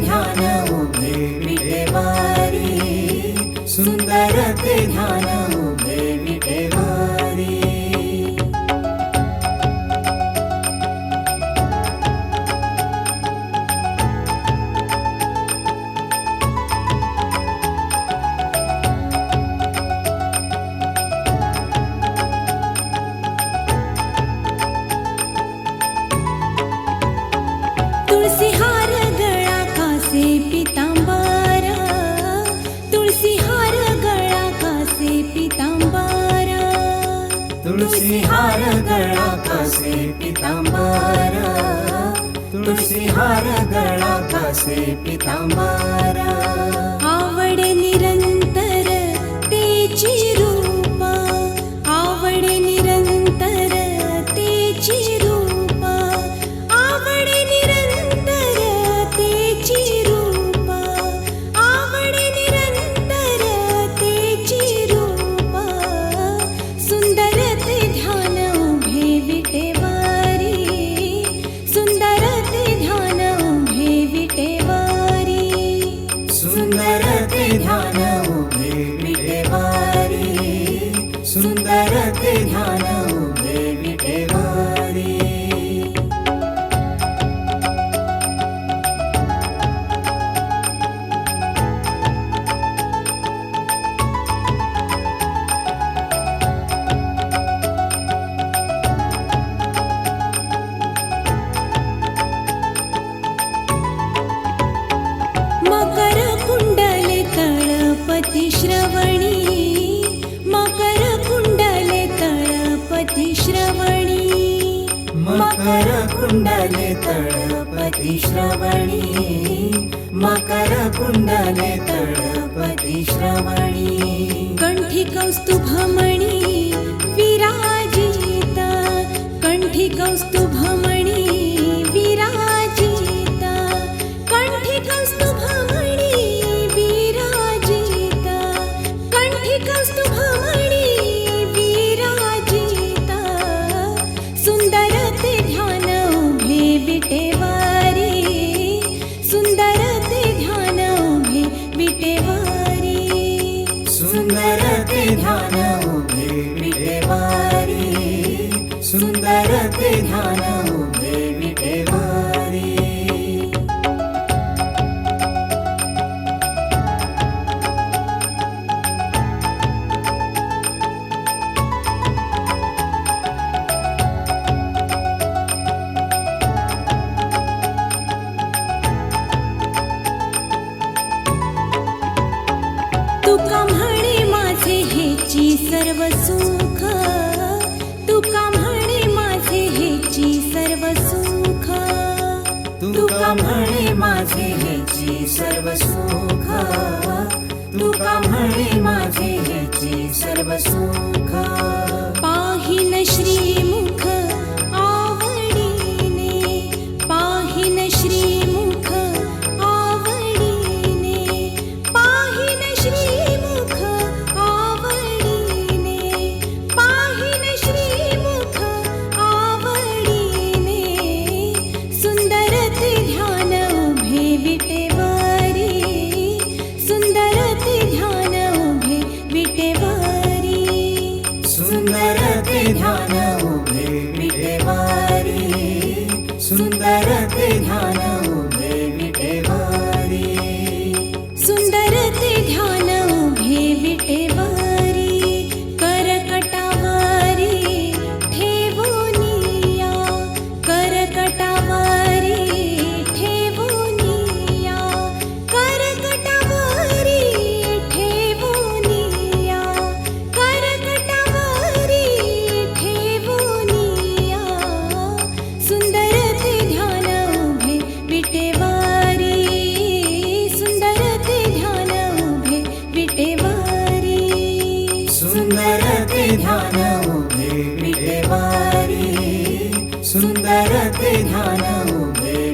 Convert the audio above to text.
ध्यान तुलसी हार गळा कासे पितांबरा. तुलसी हार गळा कासे पितांबरा. आवडली पती श्रवणी मकर कुंडले तळपती श्रवणी. मकर कुंडले तळपती श्रवणी. मकर कुंडले तळपती श्रवणी. कंठी कौस्तुभमणी विराजिता. कंठी कौस्तुभम तुका म्हणे माझे हेची सर्व सुख? तुका म्हणे माझे हेची सर्व सुख? तुका म्हणे माझे हेची सर्व सुख? तुका म्हणे माझे हेची सर्व सुख? पाहिल श्रीमुख ध्यानौ सुन्दरते ध्यानमुभे